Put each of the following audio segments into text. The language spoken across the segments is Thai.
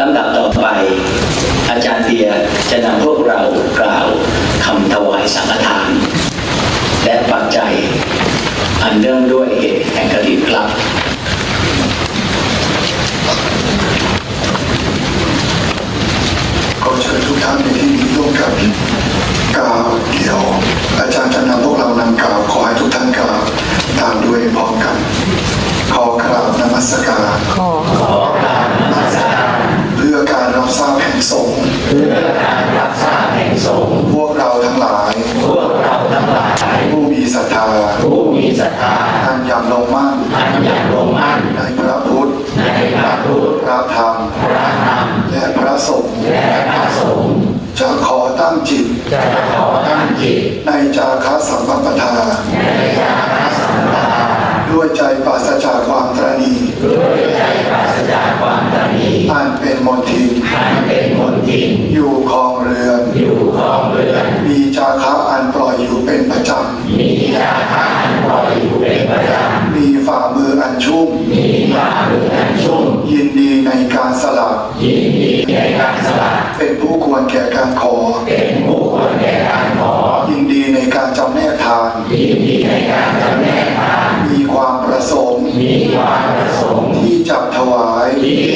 ลำดับต่อไป อาจารย์เตียจะนำพวกเรากล่าวคำถวายสังฆทาน และปัจจัย อันเนื่องด้วยเหตุแห่งกรณีกลับก็เชิญทุกท่านในที่นี้ร่วมกับกล่าวเดี๋ยว อาจารย์จะนำพวกเรานำกล่าวขอให้ทุกท่านกล่าวตามด้วยพร้อมกัน ขอกราบนมัสการขอขอกราบ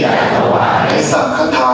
ได้ถวายสังฆทา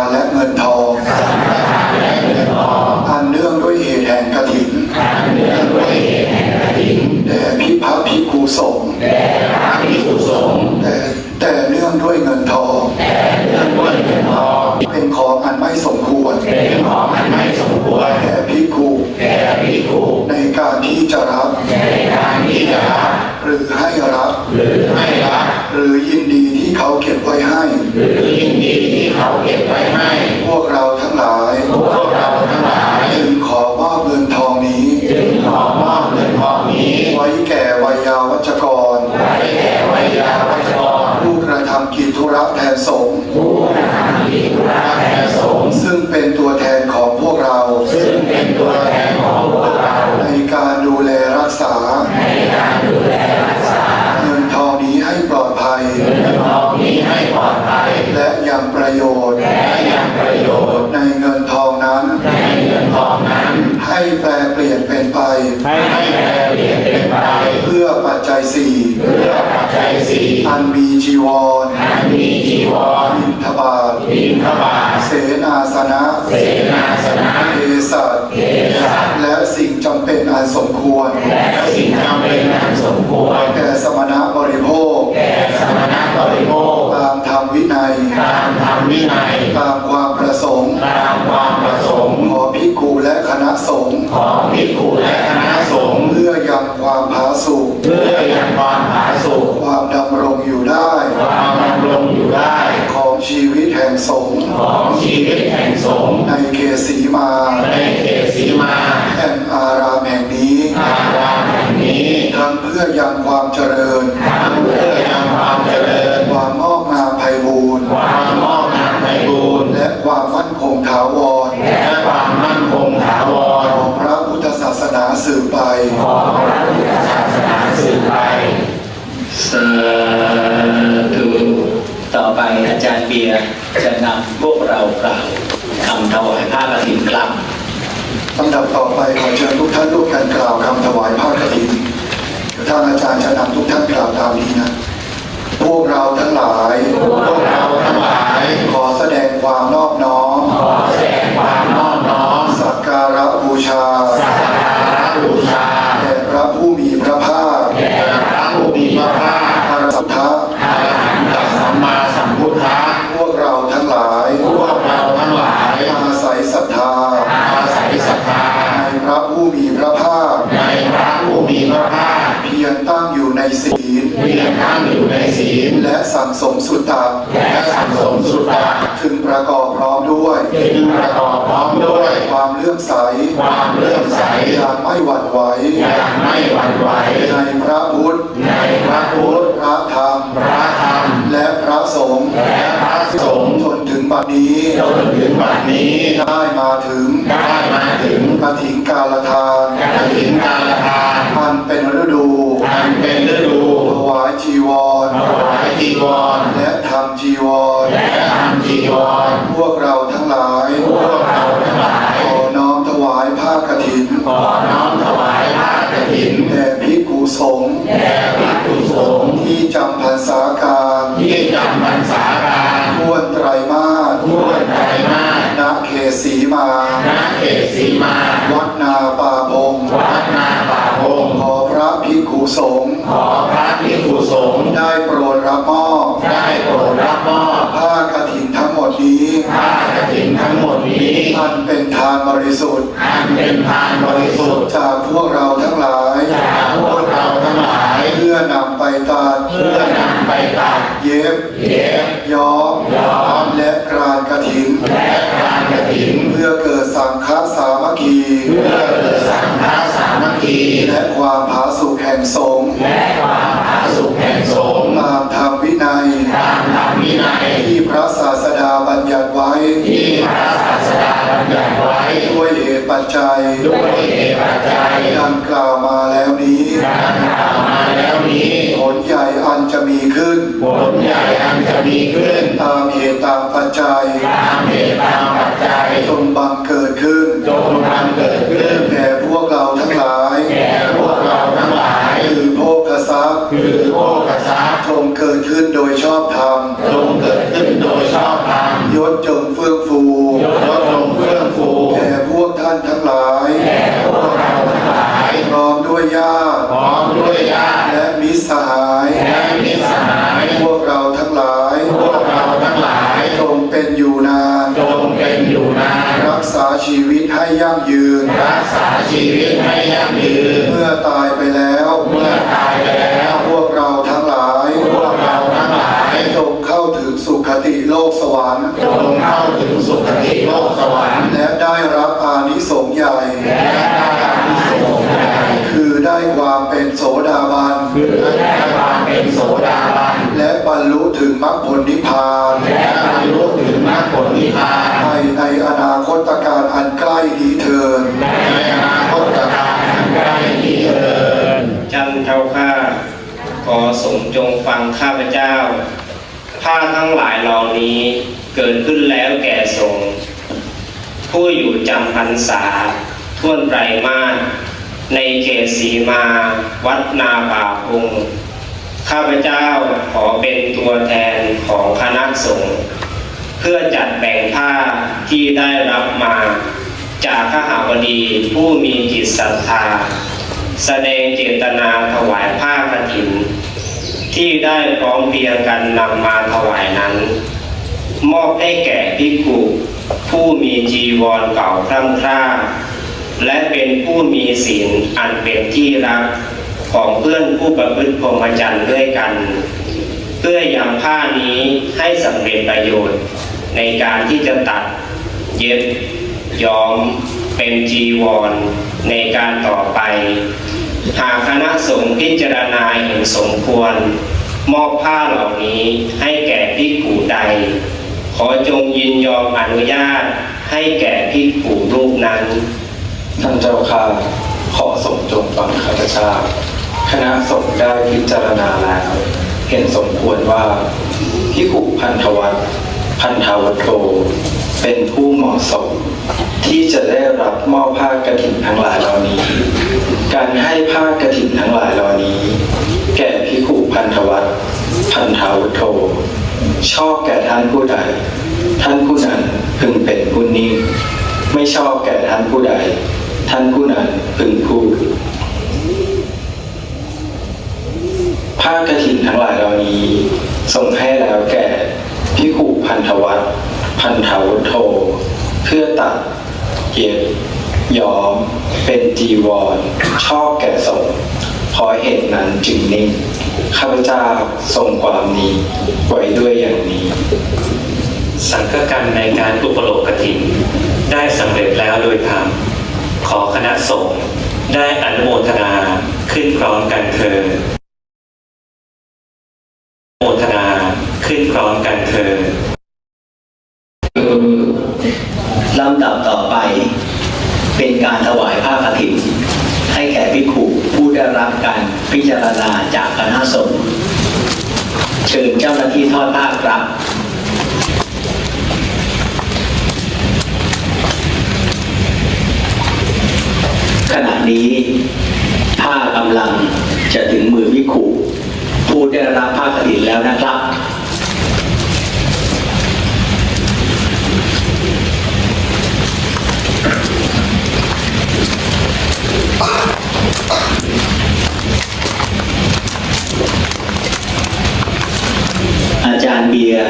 ให้แปลเปลี่ยนเป็นไปเพื่อปัจจัยสี่เพื่อปัจจัยสี่อันมีจีวรอันมีจีวรบินทบาทบินทบาทเสนาสนะเสนาสนะเอสัตเอสัตและสิ่งจำเป็นอันสมควร และสิ่งจำเป็นอันสมควรแก่สมณบริโภคแก่สมณบริโภคตามธรรมวินัยตาม วินัยตามความประสงค์ ตามความประสงค์ ของภิคูและคณะสงฆ์ของพิคูและคณะสงฆ์เพื่อยังความผาสุกเพื่อยังความผาสุกความดำรงอยู่ได้ ความดำรงอยู่ได้ ของชีวิตแห่งสงฆ์ของชีวิตแห่งสงฆ์ในเขตสีมา ในเขตสีมาแห่งอารามแห่งนี้ อารามแห่งนี้ทำเพื่อยังความเจริญ จะนำพวกเรากล่าวคำถวายผ้ากฐินครับลำดับต่อไปขอเชิญทุกท่านร่วมกันกล่าวคำถวายผ้ากฐินท่านอาจารย์จะนำทุกท่านกล่าวตามนี้นะ พวกเราทั้งหลาย นี้จนถึงบัดนี้ได้มาถึงได้มาถึงปฏิ ทานบริสุทธิ์จากพวกเราทั้งหลาย จากพวกเราทั้งหลาย เพื่อนำไปตัดเพื่อนำไปตัดเย็บเย็บย้อมย้อมและกรานกฐินและการกฐิน เพื่อเกิดสังฆสามัคคี เพื่อเกิดสังฆสามัคคี และความผาสุกแห่งสง ให้ยั่งยืน รักษาชีวิตให้ยั่งยืน เมื่อตายไปแล้ว เมื่อตายไปแล้ว พวกเราทั้งหลาย พวกเราทั้งหลายจงเข้าถึงสุคติโลกสวรรค์จงเข้าถึงสุคติโลกสวรรค์ ขอสงจงฟังข้าพเจ้า ผ้าทั้งหลายเหล่านี้เกิดขึ้นแล้วแก่สงฆ์ผู้อยู่จำพรรษาท่วนไตรมาสในเขตสีมา วัดนาป่าพงข้าพเจ้าขอเป็นตัวแทนของคณะสงฆ์เพื่อจัดแบ่งผ้าที่ได้รับมา จากขหาบดีผู้มีจิตศรัทธา แสดงเจตนาถวายผ้ากฐิน ที่ได้พร้อมเพียงกันนำมาถวายนั้น มอบให้แก่ภิกขุผู้มีจีวรเก่าคร่ำคร่าและเป็นผู้มีศีลอันเป็นที่รักของเพื่อนผู้ประพฤติพรหมจรรย์ด้วยกัน เพื่อยังผ้านี้ให้สำเร็จประโยชน์ ในการที่จะตัด เย็บย้อมเป็นจีวร ในการต่อไป หากคณะสงฆ์พิจารณาเห็นสมควร มอบผ้าเหล่านี้ให้แก่ภิกขุใด ขอจงยินยอมอนุญาตให้แก่ภิกขุรูปนั้น ท่านเจ้าข้าขอสมจงฟังข้าพเจ้าคณะสงฆ์ได้พิจารณาแล้ว เห็นสมควรว่าพิขุพันธวัตรพันธวัตโตเป็นผู้เหมาะสม ที่จะได้รับมอบผ้ากฐินทั้งหลายเหล่านี้ การให้ผ้ากฐินทั้งหลายเหล่านี้ แก่พิขุพันธวัตพันธาวัตโตชอบแก่ท่านผู้ใด ท่านผู้นั้นพึงเป็นผู้นิ่งไม่ชอบแก่ท่านผู้ใด ท่านผู้นั้นพึงพูดผ้ากฐินทั้งหลายเหล่านี้ ส่งให้แล้วแก่พิขุพันธวัตพันธาวุโธเพื่อตัดเย็บ ย้อมเป็นจีวร ชอบแก่สงฆ์เพราะเหตุนั้นจึงนิ่งข้าพเจ้าทรงความนี้ไว้ด้วยอย่างนี้ สังฆกรรมในการอุปโลกถินได้สำเร็จแล้วโดยธรรมขอคณะสงฆ์ได้อนุโมทนาขึ้นพร้อมกันเถิดโมทนาขึ้นพร้อมกันเถิด ทอดผ้าครับขณะนี้ผ้ากำลังจะถึงมือวิคุผู้ได้รับภาคฐินแล้วนะครับ Ah! อาจารย์เบียร์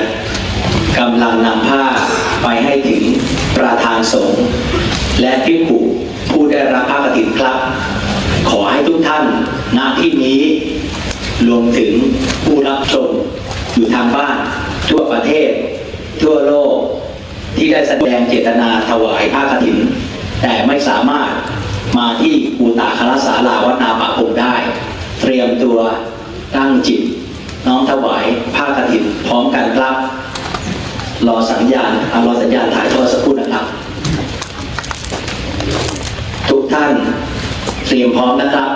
กำลังนำผ้าไปให้ถึงประธานสงฆ์และพิขุผู้ได้รับผ้ากฐินครับ ขอให้ทุกท่านณที่นี้รวมถึงผู้รับชมอยู่ทางบ้าน ทั่วประเทศ ทั่วโลก ที่ได้แสดงเจตนาถวายผ้ากฐิน แต่ไม่สามารถมาที่อุตาคลศาลาวัดนาป่าพงได้ เตรียมตัวตั้งจิต น้อมถวายผ้ากฐินพร้อมกันครับ รอสัญญาณเอารอสัญญาณถ่ายทอดสักครู่นะครับ ทุกท่านเตรียมพร้อมนะครับ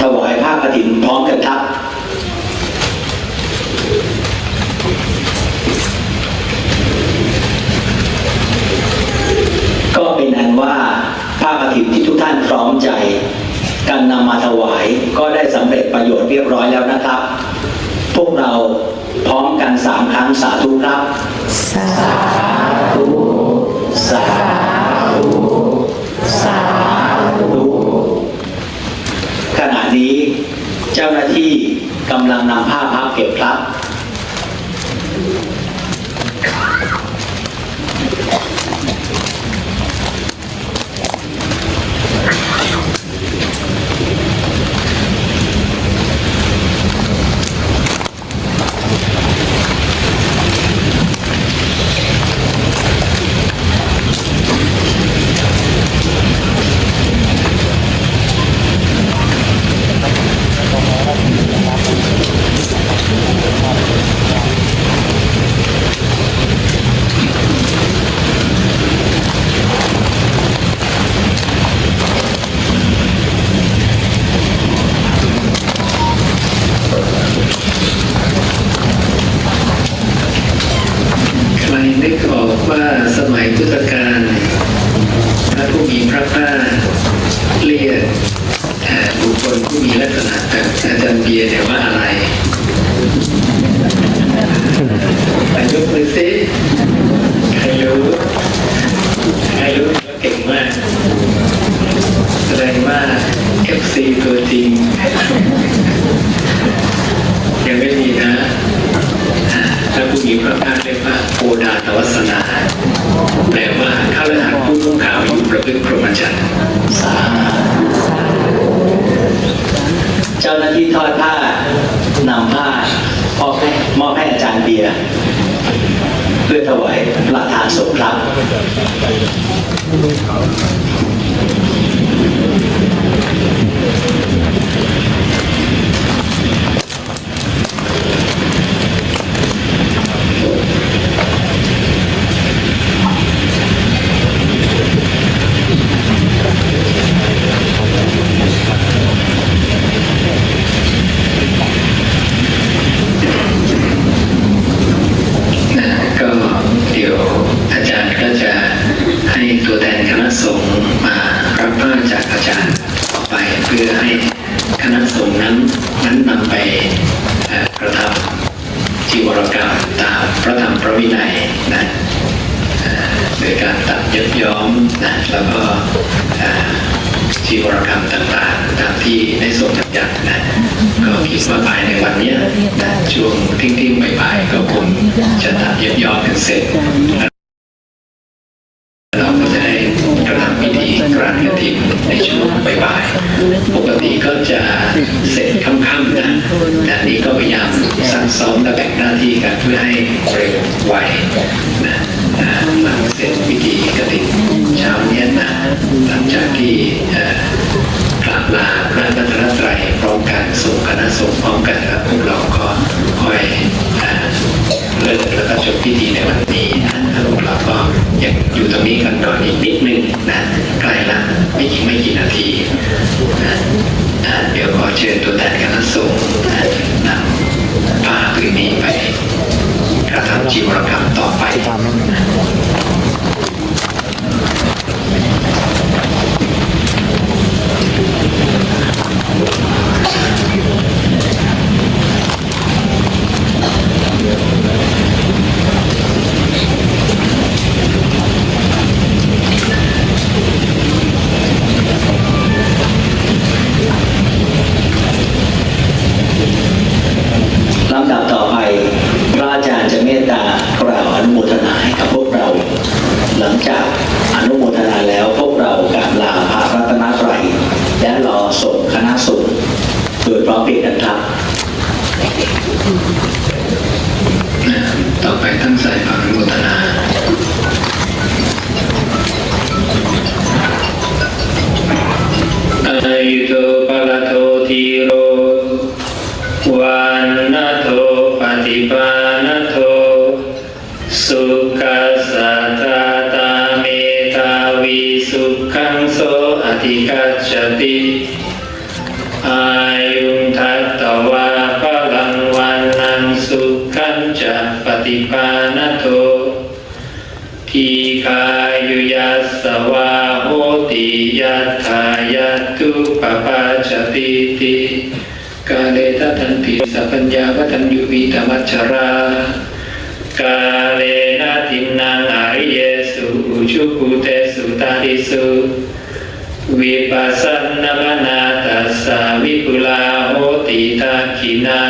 ถวายผ้ากฐินพร้อมกันครับก็เป็นอันว่า ผ้ากฐินที่ทุกท่านพร้อมใจการนำมาถวายก็ได้สำเร็จประโยชน์เรียบร้อยแล้วนะครับ พวกเราพร้อมกันสามครั้งสาธุครับ สาธุ สาธุ สาธุขณะนี้เจ้าหน้าที่กำลังนำผ้าพับเก็บครับ ว่าสมัยพุทธกาลพระผู้มีพระภาคเรียกบุคคลผู้มีลักษณะแบบอาจารย์เบียร์เนี่ยว่าอะไรแต่ยกมือซิใครรู้ใครรู้ก็เก่งมากแสดงว่า FC ตัวจริงยังไม่มีนะ พระผู้มีพระภาคเรียกว่าโอดาตวัสนา แปลว่าข้าราชการผู้นุ่งขาวอยู่ประพฤติพรหมจรรย์สาเจ้าหน้าที่ทอดผ้านำผ้ามอบให้มอบให้อาจารย์เบียร์เพื่อถวายประธานสงฆ์ครับ จีวรกรรมต่างๆตามที่ได้ทรงบัญญัตินะก็คิดว่าภายในวันนี้นะช่วงทิ้งๆบ่ายๆก็คงจะทำเย็บยอมกันเสร็จ อกราบลาพระรัตนตรัยพร้อมกันส่งคณะสงฆ์พร้อมกันแล้วพวกเราก็คอยเอ่อเลิกแล้วก็จบพิธีในวันนี้นะพวกเราก็ยังอยู่ตรงนี้กันก่อนอีกนิดนึงนะใกล้ละไม่กี่ไม่กี่นาทีนะเดี๋ยวขอเชิญตัวแทนคณะสงฆ์นะนำผ้าผืนนี้ไปกระทำจีวรกรรมต่อไป เกิดพร้อมเพียงกันครับ ต่อไปตั้งายฟังอนุโมทนาอาไอโต จะปฏิปานโททีคายุยัสสวาโหติยัตถายัตตุปปาจติติกาเลทัตันติสัพพัญญาวัตัญยุวิตมัจฉรากาเลนะทินังอริเยสุอุชุกุเตสุตาริสุวิปัสสนามนาตัสสะวิปุลาโหติทักขินา